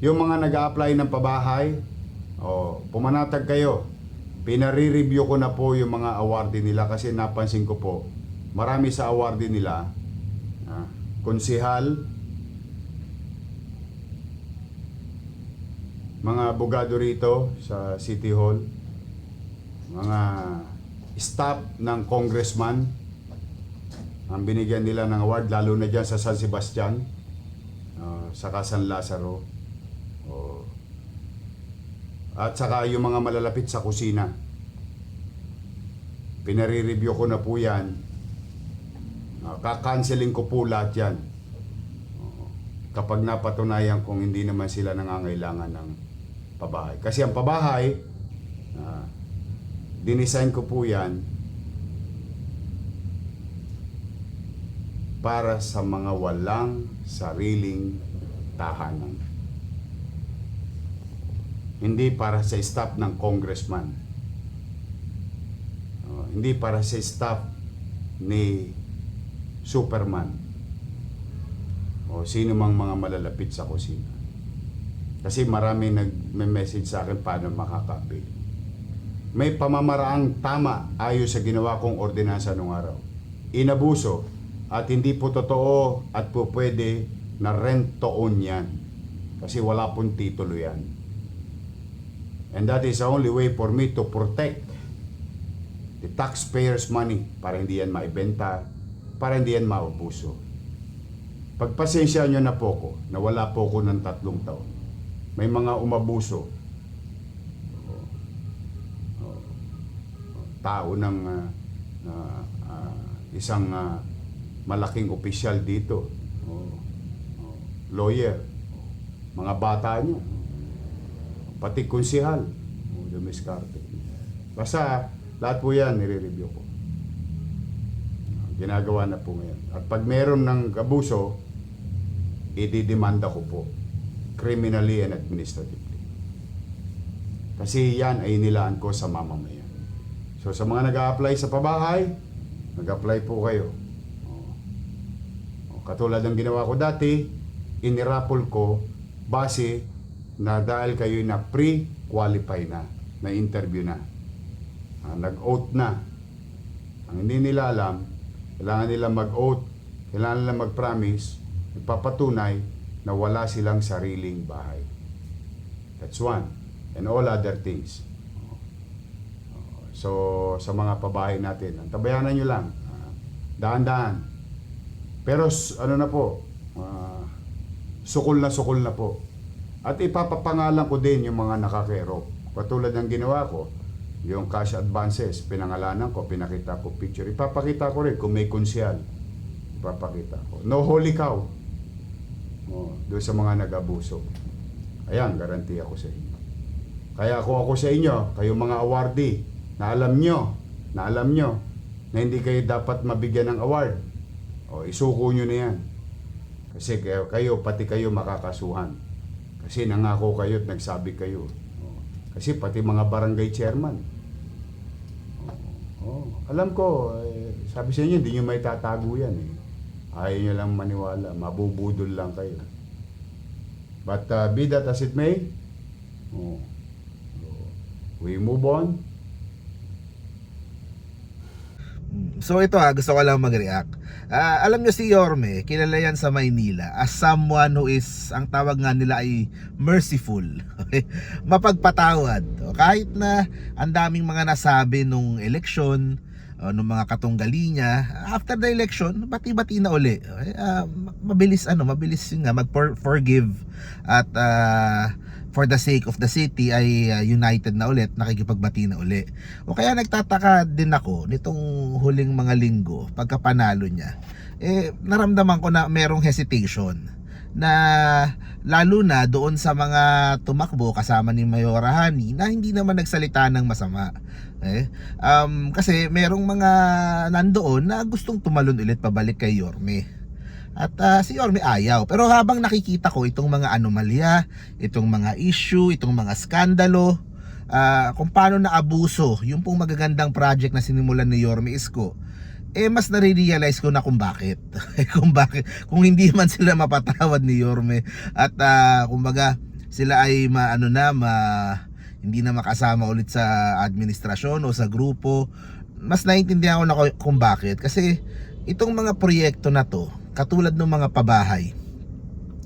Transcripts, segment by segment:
yung mga nag apply ng pabahay, oh, pumanatag kayo. Pinare-review ko na po yung mga awardee nila kasi napansin ko po, marami sa awardee nila, ah, konsihal, mga abogado rito sa City Hall, mga staff ng congressman, ang binigyan nila ng award, lalo na dyan sa San Sebastian, ah, saka San Lazaro. At saka yung mga malalapit sa kusina. Pinare-review ko na po yan. Uh, kakanceling ko po lahat yan. Kapag napatunayan kung hindi naman sila nangangailangan ng pabahay. Kasi ang pabahay, ah, dinesign ko po yan para sa mga walang sariling tahanan. Hindi para sa staff ng congressman. Oh, hindi para sa staff ni Superman. O sino mang mga malalapit sa kusina. Kasi marami nag-message sa akin paano makakabili. May pamamaraang tama ayon sa ginawa kong ordinansa nung araw. Inabuso at hindi po totoo at po pwede na rent to own yan. Kasi wala pong titulo yan. And that is the only way for me to protect the taxpayers' money para hindi yan maibenta, para hindi yan maubuso. Pagpasensya nyo na po ko na wala po ko ng tatlong taon. May mga umabuso. Oh. Tao ng ah, ah, isang ah, malaking opisyal dito. Oh. Oh. Lawyer. Mga bata niya. Pati konsihal. Oh, dumiskarte. Basta lahat po yan nire-review ko. Ginagawa na po ngayon. At pag meron ng abuso, ididemanda ko po. Criminally and administratively. Kasi yan ay nilaan ko sa mamamayan. So sa mga nag apply sa pabahay, nag-apply po kayo. Oh. Oh, katulad ng ginawa ko dati, inirapol ko base na dahil kayo na pre-qualify na, na interview na. Ah, nag-oath na. Ang hindi nila alam, kailangan nila mag-oath, kailangan nila mag-promise, ipapatunay na wala silang sariling bahay. That's one. And all other things. So, sa mga pabahay natin, ang tabayanan nyo lang. ah, Daan-daan. Pero, ano na po, ah, sukol na sukol na po. At ipapapangalan ko din yung mga nakakero. Katulad ng ginawa ko, yung cash advances, pinangalanan ko, pinakita ko picture. Ipapakita ko rin kung may konsyal. Ipapakita ko. No holy cow. Oh, doon sa mga nag-abuso. Ayan, garanti ako sa inyo. Kaya kung ako sa inyo, kayo mga awardee, na alam nyo, na alam nyo, na hindi kayo dapat mabigyan ng award, o isuko nyo na yan. Kasi kayo, kayo pati kayo makakasuhan. Kasi nangako kayo at nagsabi kayo. O, Kasi pati mga barangay chairman. O, o, alam ko, eh, sabi sa inyo, hindi nyo may tatago yan eh. Ayaw nyo lang maniwala, mabubudol lang kayo. But uh, be that as it may, oh, we move on. So ito ha, gusto ko lang mag-react. Ah, alam nyo si Yorme, kilala yan sa Maynila as someone who is, ang tawag nga nila ay merciful. Mapagpatawad. Kahit na ang daming mga nasabi nung eleksyon, o, nung mga katunggali niya, after the election, bati-bati na uli. Ma- mabilis ano, mabilis nga mag-forgive at ah, for the sake of the city ay uh, united na ulit, nakikipagbati na uli. O kaya nagtataka din ako nitong huling mga linggo pagkapanalo niya. Eh naramdaman ko na merong hesitation na lalo na doon sa mga tumakbo kasama ni Mayora Hani na hindi naman nagsalita ng masama. Eh, um, kasi merong mga nandoon na gustong tumalon ulit pabalik kay Yorme. At ah, si Yorme ayaw. Pero habang nakikita ko itong mga anomalya, itong mga issue, itong mga skandalo, ah, kung paano na abuso yung pong magagandang project na sinimulan ni Yorme Isko, eh mas nare-realize ko na kung bakit. kung bakit. Kung hindi man sila mapatawad ni Yorme at ah, kumbaga sila ay maano na ma hindi na makasama ulit sa administrasyon o sa grupo mas naiintindihan ko na kung bakit kasi itong mga proyekto na to katulad ng mga pabahay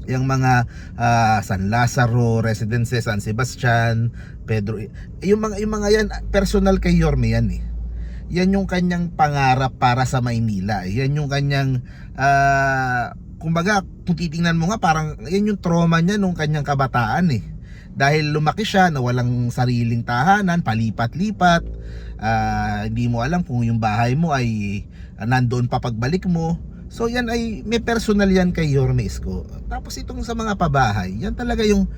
yung mga ah, San Lazaro, Residences, San Sebastian, Pedro, yung mga yung mga yan personal kay Yorme yan eh. Yan yung kanyang pangarap para sa Maynila. Yan yung kanyang ah, kumbaga kung titingnan mo nga parang yan yung trauma niya nung kanyang kabataan eh. Dahil lumaki siya na walang sariling tahanan, palipat-lipat. ah, hindi mo alam kung yung bahay mo ay nandoon pa pagbalik mo. So yan ay may personal yan kay Yorme Isko. Tapos itong sa mga pabahay, yan talaga yung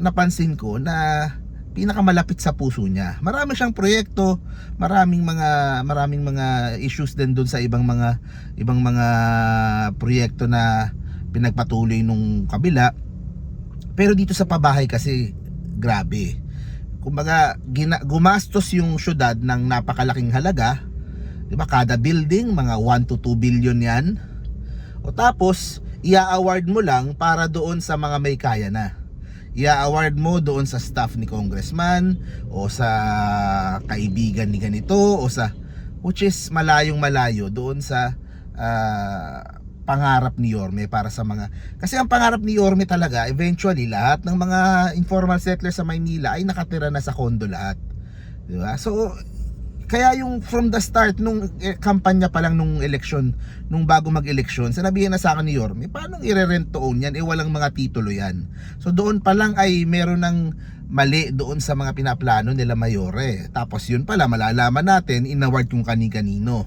napansin ko na pinakamalapit sa puso niya. Marami siyang proyekto, maraming mga maraming mga issues din doon sa ibang mga ibang mga proyekto na pinagpatuloy nung kabila. Pero dito sa pabahay kasi grabe. Kumbaga gina, gumastos yung syudad ng napakalaking halaga 'Di ba? Kada building mga 1 to 2 billion 'yan. O tapos ia-award mo lang para doon sa mga may kaya na. Ia-award mo doon sa staff ni congressman o sa kaibigan ni ganito o sa which is malayong malayo doon sa ah, pangarap ni Yorme para sa mga kasi ang pangarap ni Yorme talaga eventually lahat ng mga informal settlers sa Maynila ay nakatira na sa condo lahat. 'Di ba? So kaya yung from the start nung eh, kampanya pa lang nung eleksyon, nung bago mag-eleksyon, sinabihan na sa akin ni Yorme, paano i-rent to own yan? Eh walang mga titulo yan. So doon pa lang ay meron ng mali doon sa mga pinaplano nila Mayore. Tapos yun pala, malalaman natin, inaward kung kani-kanino.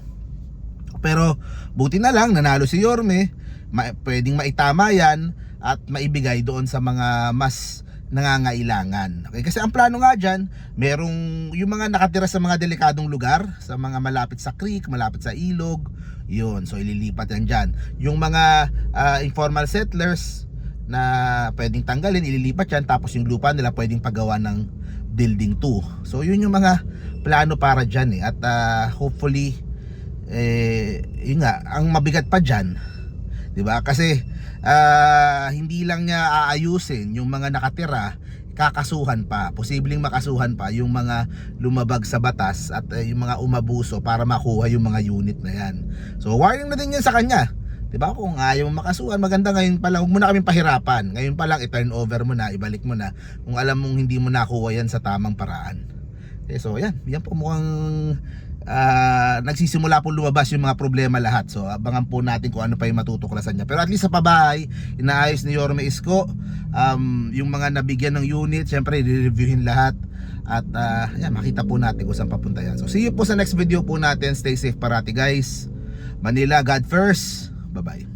Pero buti na lang, nanalo si Yorme, ma- pwedeng maitama yan at maibigay doon sa mga mas nangangailangan. Okay? Kasi ang plano nga dyan, merong yung mga nakatira sa mga delikadong lugar, sa mga malapit sa creek, malapit sa ilog, yun. So ililipat yan dyan. Yung mga ah, informal settlers na pwedeng tanggalin, ililipat yan. Tapos yung lupa nila pwedeng pagawa ng building 2. So yun yung mga plano para dyan eh. At ah, hopefully, eh, yun nga, ang mabigat pa dyan, 'di ba? Kasi ah, hindi lang niya aayusin yung mga nakatira, kakasuhan pa. Posibleng makasuhan pa yung mga lumabag sa batas at eh, yung mga umabuso para makuha yung mga unit na yan. So warning na din yan sa kanya. 'Di ba? Kung ayaw makasuhan, maganda ngayon pa lang, huwag mo na kaming pahirapan. Ngayon pa lang i-turn over mo na, ibalik mo na kung alam mong hindi mo nakuha yan sa tamang paraan. Okay, so yan, yan po mukhang ah, nagsisimula po lumabas yung mga problema lahat. So abangan po natin kung ano pa yung matutuklasan niya. Pero at least sa pabahay, inaayos ni Yorme Isko um, yung mga nabigyan ng unit, syempre i-reviewin lahat at ah, yan, makita po natin kung saan papunta yan. So see you po sa next video po natin. Stay safe parati guys. Manila, God first. Bye-bye.